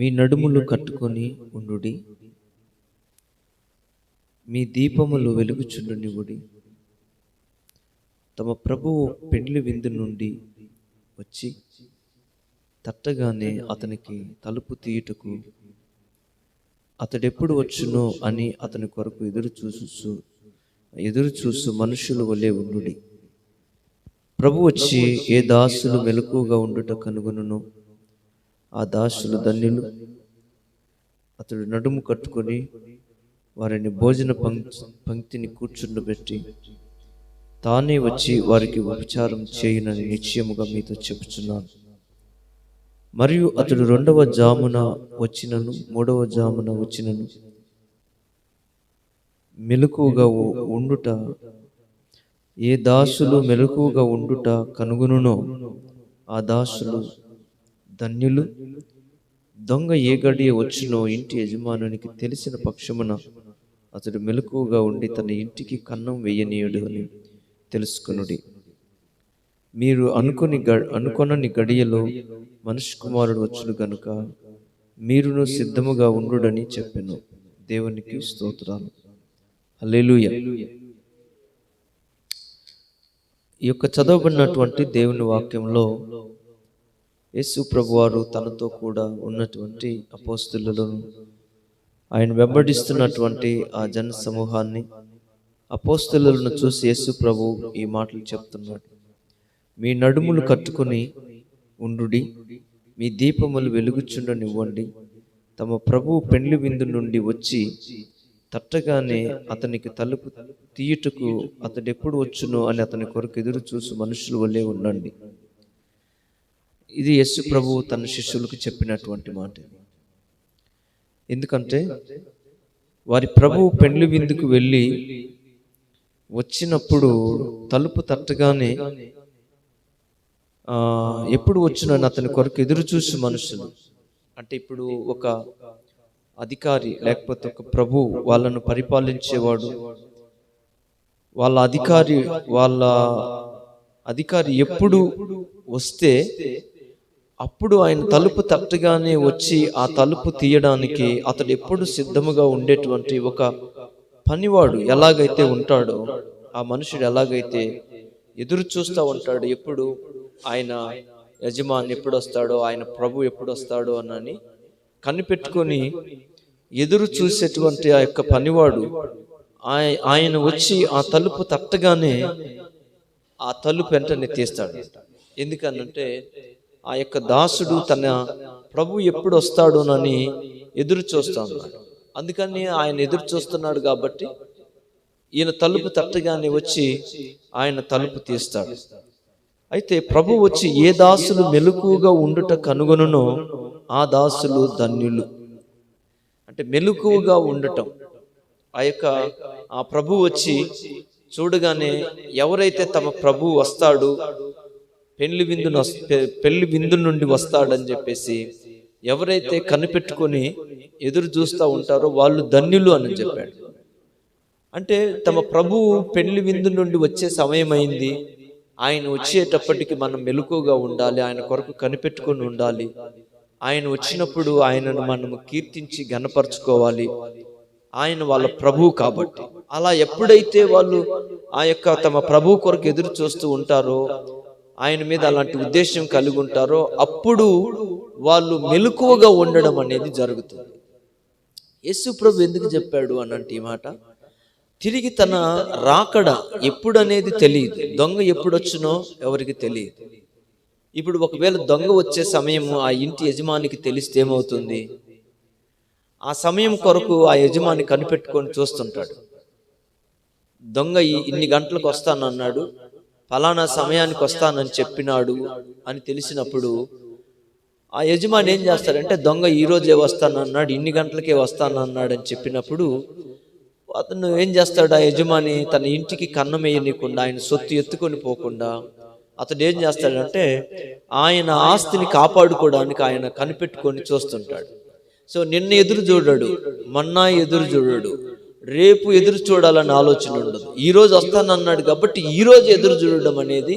మీ నడుములు కట్టుకొని ఉండుడి. మీ దీపములు వెలుగుచుండునివుడి తమ ప్రభువు పెండ్లి విందు నుండి వచ్చి తట్టగానే అతనికి తలుపు తీయుటకు అతడెప్పుడు వచ్చునో అని అతని కొరకు ఎదురు చూసు ఎదురు చూసు మనుషులు వలె ఉండుడి. ప్రభు వచ్చి ఏ దాసులు మెలకుగా ఉండుట కనుగొనును? ఆ దాసులు ధన్యులు అతడు నడుము కట్టుకొని వారిని భోజన పంక్తి పంక్తిని కూర్చుండబెట్టి తానే వచ్చి వారికి ఉపచారం చేయనని నిశ్చయముగా మీతో చెబుతున్నాను మరియు అతడు రెండవ జామున వచ్చినను మూడవ జామున వచ్చినను మెలకువగా ఉండుట ఏ దాసులు మెలకువగా ఉండుట కనుగొనునో ఆ దాసులు ధన్యులు. దొంగ ఏ గడియ వచ్చినో ఇంటి యజమానునికి తెలిసిన పక్షమున అతడు మెలకువగా ఉండి తన ఇంటికి కన్నం వేయనీయుడు అని తెలుసుకునుడి. మీరు అనుకుని గ అనుకొనని గడియలో మనుష్య కుమారుడు వచ్చును గనుక మీరును సిద్ధముగా ఉండుడని చెప్పాను. దేవునికి స్తోత్రాలు. అల్లెలుయ ఈ యొక్క చదవబడినటువంటి దేవుని వాక్యంలో యేసు ప్రభువారు తనతో కూడా ఉన్నటువంటి అపోస్తులను ఆయన వెంబడిస్తున్నటువంటి ఆ జన సమూహాన్ని అపోస్తులను చూసి యేసు ప్రభు ఈ మాటలు చెప్తున్నాడు. మీ నడుములు కట్టుకుని ఉండుడి మీ దీపములు వెలుగుచుండనివ్వండి. తమ ప్రభు పెండ్లి విందు నుండి వచ్చి తట్టగానే అతనికి తలుపు తీయుటకు అతడు ఎప్పుడు వచ్చునో అని అతని కొరకు ఎదురు చూసి మనుషులు వల్లే ఉండండి. ఇది యస్సు ప్రభువు తన శిష్యులకు చెప్పినటువంటి మాట. ఎందుకంటే వారి ప్రభువు పెండ్లి విందుకు వెళ్ళి వచ్చినప్పుడు తలుపు తట్టగానే ఎప్పుడు వచ్చిన అతని కొరకు ఎదురు చూసి మనుషులు. అంటే ఇప్పుడు ఒక అధికారి లేకపోతే ఒక ప్రభు వాళ్ళను పరిపాలించేవాడు వాళ్ళ అధికారి వాళ్ళ అధికారి ఎప్పుడు వస్తే అప్పుడు ఆయన తలుపు తట్టగానే వచ్చి ఆ తలుపు తీయడానికి అతడు ఎప్పుడు సిద్ధముగా ఉండేటువంటి ఒక పనివాడు ఎలాగైతే ఉంటాడో ఆ మనుషుడు ఎలాగైతే ఎదురు చూస్తూ ఉంటాడు ఎప్పుడు ఆయన యజమాని ఎప్పుడు వస్తాడో ఆయన ప్రభు ఎప్పుడు వస్తాడో అని కనిపెట్టుకొని ఎదురు చూసేటువంటి ఆ యొక్క పనివాడు ఆయ- ఆయన వచ్చి ఆ తలుపు తట్టగానే ఆ తలుపు వెంటనే తీస్తాడు. ఎందుకనంటే ఆ యొక్క దాసుడు తన ప్రభు ఎప్పుడు వస్తాడోనని ఎదురు చూస్తున్నాడు అందుకని ఆయన ఎదురు చూస్తున్నాడు కాబట్టి ఈయన తలుపు తట్టగానే వచ్చి ఆయన తలుపు తీస్తాడు. అయితే ప్రభు వచ్చి ఏ దాసులు మెలకుగా ఉండుట కనుగొనునో ఆ దాసులు ధన్యులు. అంటే మెలకుగా ఉండటం. ఆ యొక్క ఆ ప్రభు వచ్చి చూడగానే ఎవరైతే తమ ప్రభు వస్తాడు పెళ్ళి విందును పెళ్ళి విందు నుండి వస్తాడని చెప్పేసి ఎవరైతే కనిపెట్టుకొని ఎదురు చూస్తూ ఉంటారో వాళ్ళు ధన్యులు అని చెప్పాడు. అంటే తమ ప్రభు పెళ్ళి విందు నుండి వచ్చే సమయం అయింది ఆయన వచ్చేటప్పటికి మనం మెలకుగా ఉండాలి ఆయన కొరకు కనిపెట్టుకొని ఉండాలి. ఆయన వచ్చినప్పుడు ఆయనను మనము కీర్తించి గనపరచుకోవాలి ఆయన వాళ్ళ ప్రభువు కాబట్టి. అలా ఎప్పుడైతే వాళ్ళు ఆ యొక్క తమ ప్రభు కొరకు ఎదురు చూస్తూ ఉంటారో ఆయన మీద అలాంటి ఉద్దేశం కలిగి ఉంటారో అప్పుడు వాళ్ళు మెలకువగా ఉండడం అనేది జరుగుతుంది. యేసు ప్రభు ఎందుకు చెప్పాడు అన్నంటే ఈ మాట? తిరిగి తన రాకడ ఎప్పుడు అనేది తెలియదు. దొంగ ఎప్పుడు ఎవరికి తెలియదు. ఇప్పుడు ఒకవేళ దొంగ వచ్చే సమయం ఆ ఇంటి యజమానికి తెలిస్తే ఏమవుతుంది? ఆ సమయం కొరకు ఆ యజమాని కనిపెట్టుకొని చూస్తుంటాడు. దొంగ ఇన్ని గంటలకు వస్తానన్నాడు. ఫలానా సమయానికి వస్తానని చెప్పినాడు అని తెలిసినప్పుడు ఆ యజమాని ఏం చేస్తాడంటే దొంగ ఈ రోజే వస్తానన్నాడు ఇన్ని గంటలకే వస్తానన్నాడు అని చెప్పినప్పుడు అతను ఏం చేస్తాడు ఆ యజమాని తన ఇంటికి కన్నం వేయనీయకుండా ఆయన సొత్తు ఎత్తుకొని పోకుండా అతడు ఏం చేస్తాడంటే ఆయన ఆస్తిని కాపాడుకోవడానికి ఆయన కనిపెట్టుకొని చూస్తుంటాడు. సో నిన్న ఎదురు చూడడు మొన్న ఎదురు చూడడు. రేపు ఎదురు చూడాలని ఆలోచన ఉండదు. ఈరోజు వస్తాను వస్తానన్నాడు కాబట్టి ఈరోజు ఎదురు చూడడం అనేది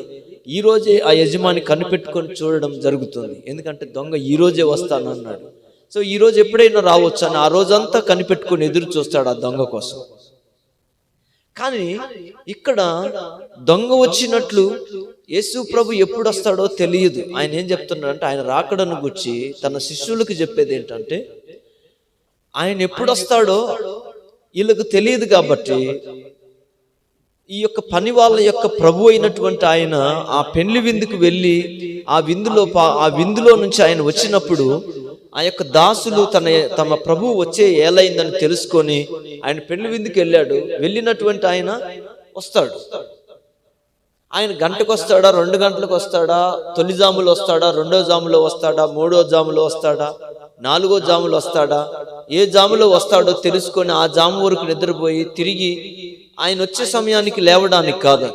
ఈరోజే ఆ యజమాని కనిపెట్టుకొని చూడడం జరుగుతుంది. ఎందుకంటే దొంగ ఈ రోజే వస్తానన్నాడు సో ఈరోజు ఎప్పుడైనా రావచ్చు అని ఆ రోజంతా కనిపెట్టుకొని ఎదురు చూస్తాడు ఆ దొంగ కోసం. కానీ ఇక్కడ దొంగ వచ్చినట్లు యేసు ప్రభు ఎప్పుడు వస్తాడో తెలియదు. ఆయన ఏం చెప్తున్నాడంటే ఆయన రాకడను గుచ్చి తన శిష్యులకు చెప్పేది ఏంటంటే ఆయన ఎప్పుడు వస్తాడో వీళ్ళకు తెలియదు కాబట్టి ఈ యొక్క పని వాళ్ళ యొక్క ప్రభు అయినటువంటి ఆయన ఆ పెళ్ళి విందుకు వెళ్ళి ఆ విందులో పా- ఆ విందులో నుంచి ఆయన వచ్చినప్పుడు ఆ యొక్క దాసులు తన తమ ప్రభు వచ్చే ఏలైందని తెలుసుకొని ఆయన పెళ్ళి విందుకు వెళ్ళాడు. వెళ్ళినటువంటి ఆయన వస్తాడు. ఆయన గంటకు వస్తాడా? రెండు గంటలకు వస్తాడా? తొలి జాములో వస్తాడా? రెండో జాములో వస్తాడా? మూడో జాములో వస్తాడా? నాలుగో జాములు వస్తాడా? ఏ జాములో వస్తాడో తెలుసుకొని ఆ జాము వరకు నిద్రపోయి తిరిగి ఆయన వచ్చే సమయానికి లేవడానికి కాదు.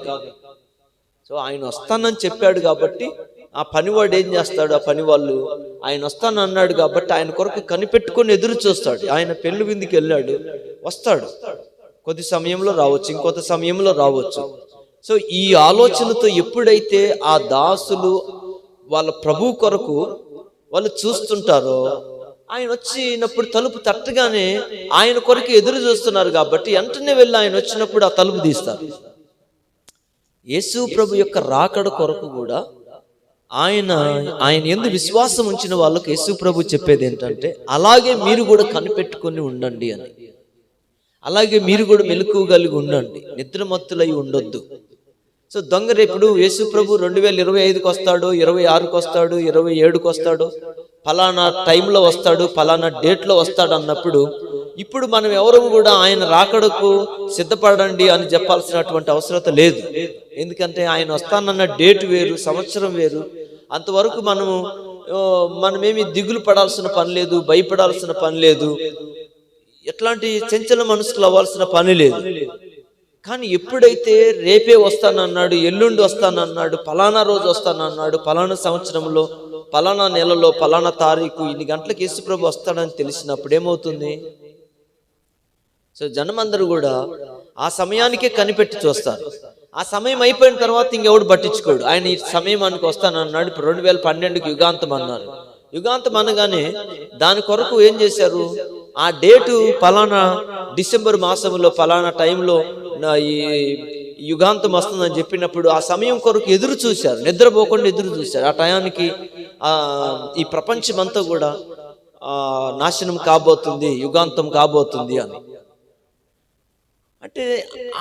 సో ఆయన వస్తానని చెప్పాడు కాబట్టి ఆ పనివాడు ఏం చేస్తాడు? ఆ పని వాళ్ళు ఆయన వస్తాను అన్నాడు కాబట్టి ఆయన కొరకు కనిపెట్టుకొని ఎదురు చూస్తాడు. ఆయన పెళ్ళి విందుకి వెళ్ళాడు. వస్తాడు. కొద్ది సమయంలో రావచ్చు. ఇంకొంత సమయంలో రావచ్చు. సో ఈ ఆలోచనతో ఎప్పుడైతే ఆ దాసులు వాళ్ళ ప్రభు కొరకు వాళ్ళు చూస్తుంటారో ఆయన వచ్చినప్పుడు తలుపు తట్టగానే ఆయన కొరకు ఎదురు చూస్తున్నారు కాబట్టి వెంటనే వెళ్ళి ఆయన వచ్చినప్పుడు ఆ తలుపు తీస్తారు. యేసు ప్రభు యొక్క రాకడ కొరకు కూడా ఆయన ఆయన ఎందు విశ్వాసం ఉంచిన వాళ్ళకు యేసు ప్రభు చెప్పేది ఏంటంటే అలాగే మీరు కూడా కనిపెట్టుకొని ఉండండి అని. అలాగే మీరు కూడా మెలకువ కలిగి ఉండండి. నిద్రమత్తులై ఉండొద్దు. సో దొంగ రేపుడు యేసు ప్రభు రెండు వేల ఇరవై ఐదుకి వస్తాడు ఇరవై ఆరుకి వస్తాడు ఇరవై ఏడుకి వస్తాడు ఫలానా టైంలో వస్తాడు ఫలానా డేట్లో వస్తాడు అన్నప్పుడు ఇప్పుడు మనం ఎవరు కూడా ఆయన రాకడకు సిద్ధపడండి అని చెప్పాల్సినటువంటి అవసరత లేదు. ఎందుకంటే ఆయన వస్తానన్న డేట్ వేరు సంవత్సరం వేరు. అంతవరకు మనము మనమేమి దిగులు పడాల్సిన పని లేదు భయపడాల్సిన పని లేదు. ఎట్లాంటి చంచల మనసుకులు అవ్వాల్సిన పని లేదు. కానీ ఎప్పుడైతే రేపే వస్తానన్నాడు ఎల్లుండి వస్తానన్నాడు ఫలానా రోజు వస్తానన్నాడు ఫలానా సంవత్సరంలో పలానా నెలలో పలానా తారీఖు ఇన్ని గంటలకు యేసుప్రభు వస్తాడని తెలిసినప్పుడు ఏమవుతుంది? సో జనమందరూ కూడా ఆ సమయానికే కనిపెట్టి చూస్తారు. ఆ సమయం అయిపోయిన తర్వాత ఇంకెవడు పట్టించుకోడు. ఆయన ఈ సమయానికి వస్తానన్నాడు ఇప్పుడు రెండు వేల పన్నెండుకి యుగాంతం అన్నారు. యుగాంతం అనగానే దాని కొరకు ఏం చేశారు? ఆ డేటు పలానా డిసెంబర్ మాసంలో పలానా టైంలో నా ఈ యుగాంతం వస్తుందని చెప్పినప్పుడు ఆ సమయం కొరకు ఎదురు చూశారు. నిద్రపోకుండా ఎదురు చూశారు. ఆ టయానికి ఈ ప్రపంచమంతా కూడా నాశనం కాబోతుంది యుగాంతం కాబోతుంది అని. అంటే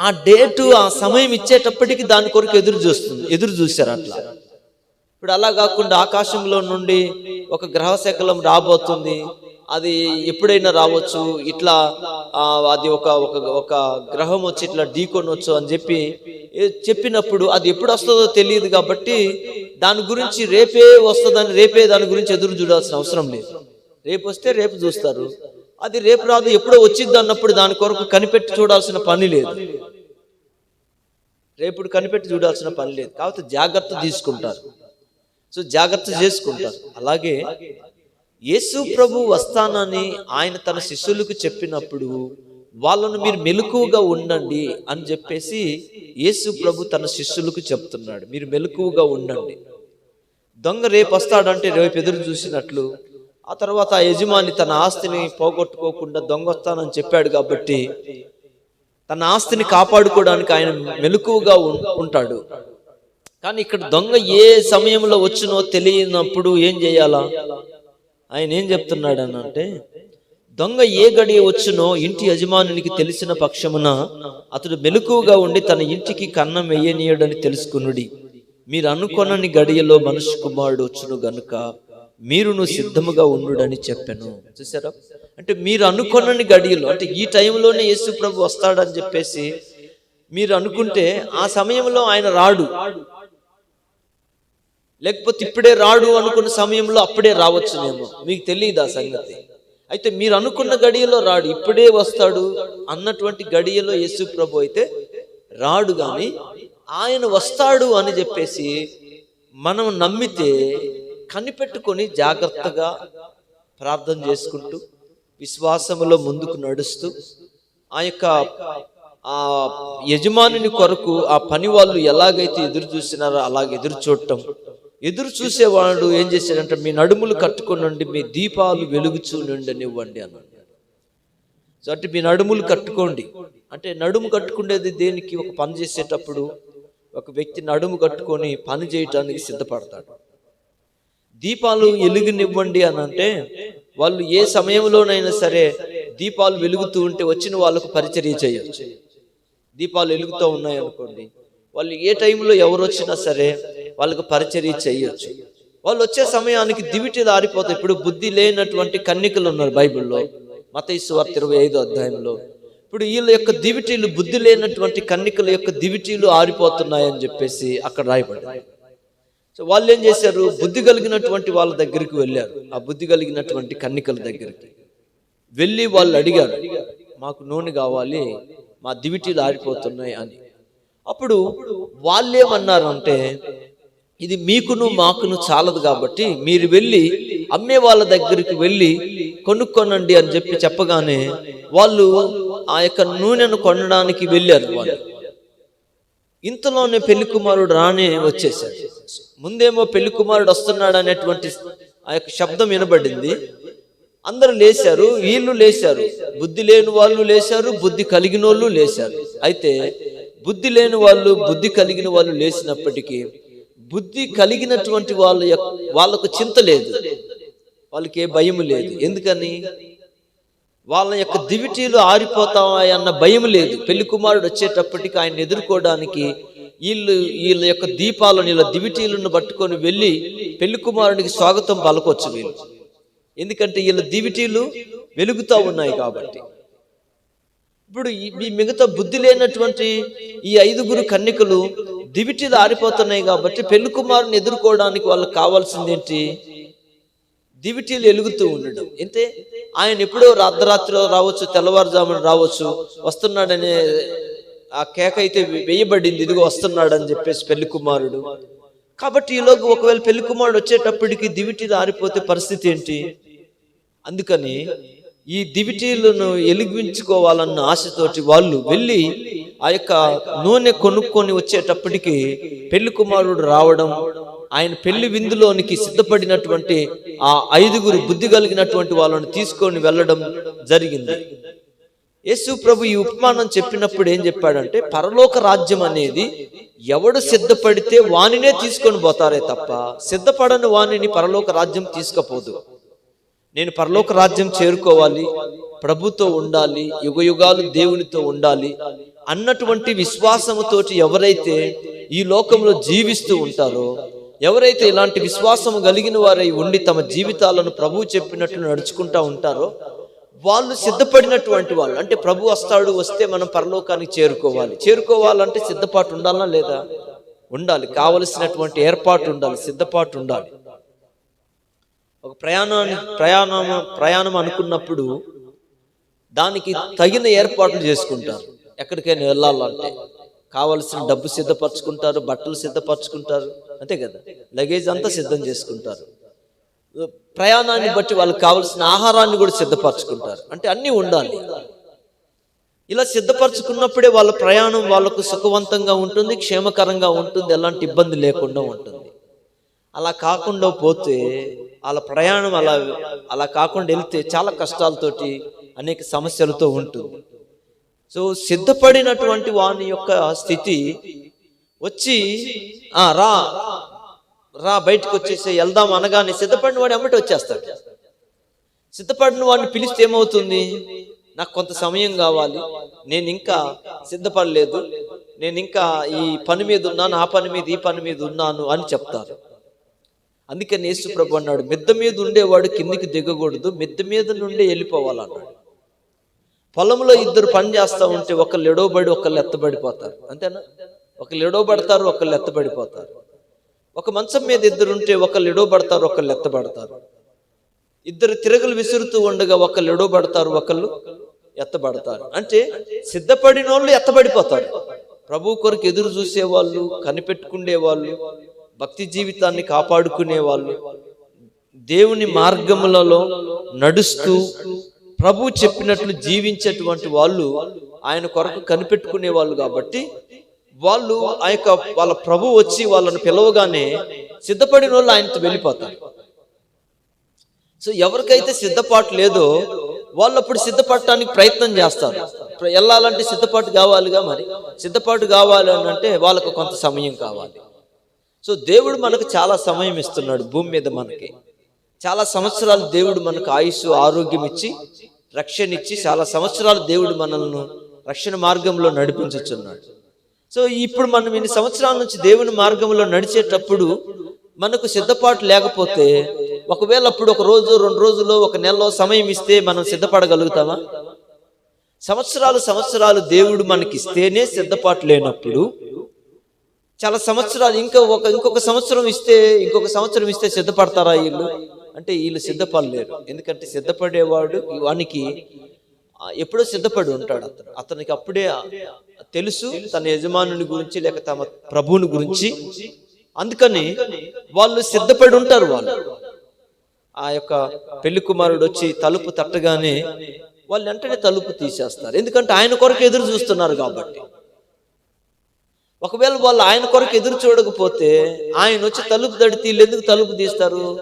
ఆ డేటు ఆ సమయం ఇచ్చేటప్పటికి దాని కొరకు ఎదురు చూస్తుంది ఎదురు చూశారు అట్లా. ఇప్పుడు అలా కాకుండా ఆకాశంలో నుండి ఒక గ్రహ శకలం రాబోతుంది అది ఎప్పుడైనా రావచ్చు ఇట్లా అది ఒక ఒక ఒక గ్రహం వచ్చి ఇట్లా ఢీకొనొచ్చు అని చెప్పి చెప్పినప్పుడు అది ఎప్పుడు వస్తుందో తెలియదు కాబట్టి దాని గురించి రేపే వస్తుందని రేపే దాని గురించి ఎదురు చూడాల్సిన అవసరం లేదు. రేపు వస్తే రేపు చూస్తారు. అది రేపు రాదు ఎప్పుడో వచ్చింది అన్నప్పుడు దాని కొరకు కనిపెట్టి చూడాల్సిన పని లేదు. రేపుడు కనిపెట్టి చూడాల్సిన పని లేదు. కాబట్టి జాగ్రత్త తీసుకుంటారు. సో జాగ్రత్త చేసుకుంటారు. అలాగే యేసు ప్రభు వస్తానని ఆయన తన శిష్యులకు చెప్పినప్పుడు వాళ్ళను మీరు మెలకువగా ఉండండి అని చెప్పేసి యేసు ప్రభు తన శిష్యులకు చెప్తున్నాడు. మీరు మెలకువగా ఉండండి. దొంగ రేపు వస్తాడంటే రేపు ఎదురు చూసినట్లు. ఆ తర్వాత ఆ యజమాని తన ఆస్తిని పోగొట్టుకోకుండా దొంగ వస్తానని చెప్పాడు కాబట్టి తన ఆస్తిని కాపాడుకోవడానికి ఆయన మెలకువగా ఉం- ఉంటాడు. కానీ ఇక్కడ దొంగ ఏ సమయంలో వచ్చినో తెలియనప్పుడు ఏం చేయాలా? ఆయన ఏం చెప్తున్నాడు అని అంటే దొంగ ఏ గడియ వచ్చినో ఇంటి యజమానునికి తెలిసిన పక్షమున అతడు మెలకువగా ఉండి తన ఇంటికి కన్నం వెయ్యనీయడని తెలుసుకునుడి. మీరు అనుకొనని గడియలో మనుషు కుమారుడు వచ్చును గనుక మీరును సిద్ధముగా ఉండుడని చెప్పాను. చూసారా అంటే మీరు అనుకొనని గడియలో అంటే ఈ టైంలోనే యేసు ప్రభు వస్తాడని చెప్పేసి మీరు అనుకుంటే ఆ సమయంలో ఆయన రాడు. లేకపోతే ఇప్పుడే రాడు అనుకున్న సమయంలో అప్పుడే రావచ్చునేమో. మీకు తెలియదు ఆ సంగతి? అయితే మీరు అనుకున్న గడియలో రాడు ఇప్పుడే వస్తాడు అన్నటువంటి గడియలో యేసు ప్రభు అయితే రాడు కానీ ఆయన వస్తాడు అని చెప్పేసి మనం నమ్మితే కనిపెట్టుకొని జాగ్రత్తగా ప్రార్థన చేసుకుంటూ విశ్వాసములో ముందుకు నడుస్తూ ఆ యొక్క ఆ యజమానుని కొరకు ఆ పని వాళ్ళు ఎలాగైతే ఎదురు చూసినారో అలాగ ఎదురు చూడటం. ఎదురు చూసేవాడు ఏం చేశాడంటే మీ నడుములు కట్టుకునండి మీ దీపాలు వెలుగుచూ నివ్వండి అన్నాడు. అంటే మీ నడుములు కట్టుకోండి. అంటే నడుము కట్టుకునేది దేనికి? ఒక పని చేసేటప్పుడు ఒక వ్యక్తి నడుము కట్టుకొని పని చేయటానికి సిద్ధపడతాడు. దీపాలు వెలుగునివ్వండి అని అంటే వాళ్ళు ఏ సమయంలోనైనా సరే దీపాలు వెలుగుతూ ఉంటే వచ్చిన వాళ్ళకు పరిచర్య చేయొచ్చు. దీపాలు వెలుగుతూ ఉన్నాయి అనుకోండి. వాళ్ళు ఏ టైంలో ఎవరు వచ్చినా సరే వాళ్ళకు పరిచర్య చేయొచ్చు. వాళ్ళు వచ్చే సమయానికి దివిటి దారిపోతాయి. ఇప్పుడు బుద్ధి లేనటువంటి కన్నికలు ఉన్నారు బైబిల్లో. మత వార్త ఇరవై ఐదో అధ్యాయంలో. ఇప్పుడు వీళ్ళ యొక్క దివిటీలు బుద్ధి లేనటువంటి కన్నికల యొక్క దివిటీలు ఆరిపోతున్నాయని చెప్పేసి అక్కడ రాయబడింది సో వాళ్ళు ఏం చేశారు? బుద్ధి కలిగినటువంటి వాళ్ళ దగ్గరికి వెళ్ళారు. ఆ బుద్ధి కలిగినటువంటి కన్నికల దగ్గరికి. వెళ్ళి వాళ్ళు అడిగారు మాకు నూనె కావాలి మా దివిటీలు ఆరిపోతున్నాయి అని. అప్పుడు వాళ్ళేమన్నారు అంటే ఇది మీకును మాకును చాలదు కాబట్టి మీరు వెళ్ళి అమ్మే వాళ్ళ దగ్గరికి వెళ్ళి కొనుక్కోనండి అని చెప్పి చెప్పగానే వాళ్ళు ఆ యొక్క నూనెను కొనడానికి వెళ్ళారు వాళ్ళు. ఇంతలోనే పెళ్ళి కుమారుడు రానే వచ్చేసాడు ముందేమో పెళ్ళి కుమారుడు వస్తున్నాడు అనేటువంటి ఆ యొక్క శబ్దం వినబడింది. అందరూ లేశారు వీళ్ళు లేచారు. బుద్ధి లేని వాళ్ళు లేశారు బుద్ధి కలిగిన వాళ్ళు లేశారు అయితే బుద్ధి లేని వాళ్ళు బుద్ధి కలిగిన వాళ్ళు లేచినప్పటికీ బుద్ధి కలిగినటువంటి వాళ్ళ యొక్క వాళ్ళకు చింత లేదు. వాళ్ళకి ఏ భయం లేదు. ఎందుకని? వాళ్ళ యొక్క దివిటీలు ఆరిపోతాయి అన్న భయం లేదు. పెళ్ళి కుమారుడు వచ్చేటప్పటికి ఆయన ఎదుర్కోవడానికి వీళ్ళు వీళ్ళ యొక్క దీపాలను వీళ్ళ దివిటీలను పట్టుకొని వెళ్ళి పెళ్ళి కుమారునికి స్వాగతం పలకొచ్చు వీళ్ళు. ఎందుకంటే వీళ్ళ దివిటీలు వెలుగుతూ ఉన్నాయి కాబట్టి. ఇప్పుడు ఈ మిగతా బుద్ధి లేనటువంటి ఈ ఐదుగురు కన్నికలు దివిటీలు ఆరిపోతున్నాయి కాబట్టి పెళ్ళి కుమారుని ఎదుర్కోవడానికి వాళ్ళకి కావాల్సింది ఏంటి? దివిటీలు వెలుగుతూ ఉండడం. అంతే ఆయన ఎప్పుడో అర్ధరాత్రిలో రావచ్చు తెల్లవారుజామున రావచ్చు వస్తున్నాడనే ఆ కేక అయితే వేయబడింది ఇదిగో వస్తున్నాడని చెప్పేసి పెళ్ళి కుమారుడు. కాబట్టి ఈలోగా ఒకవేళ పెళ్ళి కుమారుడు వచ్చేటప్పటికి దివిటీలు ఆరిపోతే పరిస్థితి ఏంటి? అందుకని ఈ దివిటీలను ఎలిగించుకోవాలన్న ఆశతోటి వాళ్ళు వెళ్ళి ఆ యొక్క నూనె కొనుక్కొని వచ్చేటప్పటికి పెళ్ళి కుమారుడు రావడం ఆయన పెళ్ళి విందులోనికి సిద్ధపడినటువంటి ఆ ఐదుగురు బుద్ధి కలిగినటువంటి వాళ్ళని తీసుకొని వెళ్ళడం జరిగింది. యేసు ప్రభు ఈ ఉపమానం చెప్పినప్పుడు ఏం చెప్పాడంటే పరలోక రాజ్యం అనేది ఎవడు సిద్ధపడితే వానినే తీసుకొని పోతారే తప్ప సిద్ధపడని వాణిని పరలోక రాజ్యం తీసుకపోదు. నేను పరలోక రాజ్యం చేరుకోవాలి ప్రభుతో ఉండాలి యుగ యుగాలు దేవునితో ఉండాలి అన్నటువంటి విశ్వాసముతోటి ఎవరైతే ఈ లోకంలో జీవిస్తూ ఉంటారో ఎవరైతే ఇలాంటి విశ్వాసము కలిగిన వారై ఉండి తమ జీవితాలను ప్రభు చెప్పినట్లు నడుచుకుంటా ఉంటారో వాళ్ళు సిద్ధపడినటువంటి వాళ్ళు అంటే ప్రభు వస్తాడు వస్తే మనం పరలోకానికి చేరుకోవాలి. చేరుకోవాలంటే సిద్ధపాటు ఉండాలా లేదా? ఉండాలి. కావలసినటువంటి ఏర్పాటు ఉండాలి సిద్ధపాటు ఉండాలి. ఒక ప్రయాణాన్ని ప్రయాణం ప్రయాణం అనుకున్నప్పుడు దానికి తగిన ఏర్పాట్లు చేసుకుంటారు. ఎక్కడికైనా వెళ్ళాలంటే కావలసిన డబ్బు సిద్ధపరచుకుంటారు బట్టలు సిద్ధపరచుకుంటారు. అంతే కదా? లగేజ్ అంతా సిద్ధం చేసుకుంటారు. ప్రయాణాన్ని బట్టి వాళ్ళకి కావలసిన ఆహారాన్ని కూడా సిద్ధపరచుకుంటారు. అంటే అన్నీ ఉండాలి. ఇలా సిద్ధపరచుకున్నప్పుడే వాళ్ళ ప్రయాణం వాళ్ళకు సుఖవంతంగా ఉంటుంది క్షేమకరంగా ఉంటుంది ఎలాంటి ఇబ్బంది లేకుండా ఉంటుంది. అలా కాకుండా పోతే వాళ్ళ ప్రయాణం అలా అలా కాకుండా వెళ్తే చాలా కష్టాలతోటి అనేక సమస్యలతో ఉంటుంది. సో సిద్ధపడినటువంటి వాని యొక్క స్థితి వచ్చి రా రా బయటకు వచ్చేసి వెళ్దాం అనగానే సిద్ధపడిన వాడు ఎమ్మటి వచ్చేస్తాడు. సిద్ధపడిన వాడిని పిలిస్తే ఏమవుతుంది? నాకు కొంత సమయం కావాలి. నేను ఇంకా సిద్ధపడలేదు. నేను ఇంకా ఈ పని మీద ఉన్నాను ఆ పని మీద ఈ పని మీద ఉన్నాను అని చెప్తారు. అందుకని యేసుప్రభు అన్నాడు మిద్ద మీద ఉండేవాడు కిందికి దిగకూడదు మిద్ద మీద నుండే వెళ్ళిపోవాలన్నాడు. పొలంలో ఇద్దరు పని చేస్తూ ఉంటే ఒకళ్ళు ఎడవబడి ఒకళ్ళు ఎత్తబడిపోతారు. అంతేనా? ఒకళ్ళు ఎడవబడతారు ఒకళ్ళు ఎత్తబడిపోతారు ఒక మంచం మీద ఇద్దరు ఉంటే ఒకళ్ళు ఎడవబడతారు ఒకళ్ళు ఎత్తబడతారు ఇద్దరు తిరగలు విసురుతూ ఉండగా ఒకళ్ళు ఎడవబడతారు ఒకళ్ళు ఎత్తబడతారు అంటే సిద్ధపడిన వాళ్ళు ఎత్తబడిపోతారు ప్రభు కొరకు ఎదురు చూసేవాళ్ళు కనిపెట్టుకునే వాళ్ళు భక్తి జీవితాన్ని కాపాడుకునే వాళ్ళు దేవుని మార్గములలో నడుస్తూ ప్రభు చెప్పినట్లు జీవించేటువంటి వాళ్ళు ఆయన కొరకు కనిపెట్టుకునే వాళ్ళు కాబట్టి వాళ్ళు ఆ యొక్క వాళ్ళ ప్రభు వచ్చి వాళ్ళను పిలవగానే సిద్ధపడిన వాళ్ళు ఆయనతో వెళ్ళిపోతారు. సో ఎవరికైతే సిద్ధపాటు లేదో వాళ్ళు అప్పుడు సిద్ధపడటానికి ప్రయత్నం చేస్తారు. వెళ్ళాలంటే సిద్ధపాటు కావాలిగా మరి. సిద్ధపాటు కావాలి అని అంటే వాళ్ళకు కొంత సమయం కావాలి. సో దేవుడు మనకు చాలా సమయం ఇస్తున్నాడు భూమి మీద మనకి. చాలా సంవత్సరాలు దేవుడు మనకు ఆయుష్ ఆరోగ్యం ఇచ్చి రక్షణ ఇచ్చి చాలా సంవత్సరాలు దేవుడు మనల్ని రక్షణ మార్గంలో నడిపించుచున్నాడు. సో ఇప్పుడు మనం ఇన్ని సంవత్సరాల నుంచి దేవుని మార్గంలో నడిచేటప్పుడు మనకు సిద్ధపాటు లేకపోతే ఒకవేళ అప్పుడు ఒక రోజు రెండు రోజులు ఒక నెలలో సమయం ఇస్తే మనం సిద్ధపడగలుగుతామా? సంవత్సరాలు సంవత్సరాలు దేవుడు మనకి ఇస్తేనే సిద్ధపాటు లేనప్పుడు చాలా సంవత్సరాలు ఇంకా ఒక ఇంకొక సంవత్సరం ఇస్తే ఇంకొక సంవత్సరం ఇస్తే సిద్ధపడతారా వీళ్ళు? అంటే వీళ్ళు సిద్ధపడలేరు. ఎందుకంటే సిద్ధపడేవాడు వానికి ఎప్పుడో సిద్ధపడి ఉంటాడు. అతను అతనికి అప్పుడే తెలుసు తన యజమానుని గురించి లేక తమ ప్రభువుని గురించి. అందుకని వాళ్ళు సిద్ధపడి ఉంటారు వాళ్ళు. ఆ యొక్క పెళ్ళి కుమారుడు వచ్చి తలుపు తట్టగానే వాళ్ళు వెంటనే తలుపు తీసేస్తారు. ఎందుకంటే ఆయన కొరకు ఎదురు చూస్తున్నారు కాబట్టి. ఒకవేళ వాళ్ళు ఆయన కొరకు ఎదురు చూడకపోతే ఆయన వచ్చి తలుపు తడితే వీళ్ళు ఎందుకు తలుపు తీస్తారు?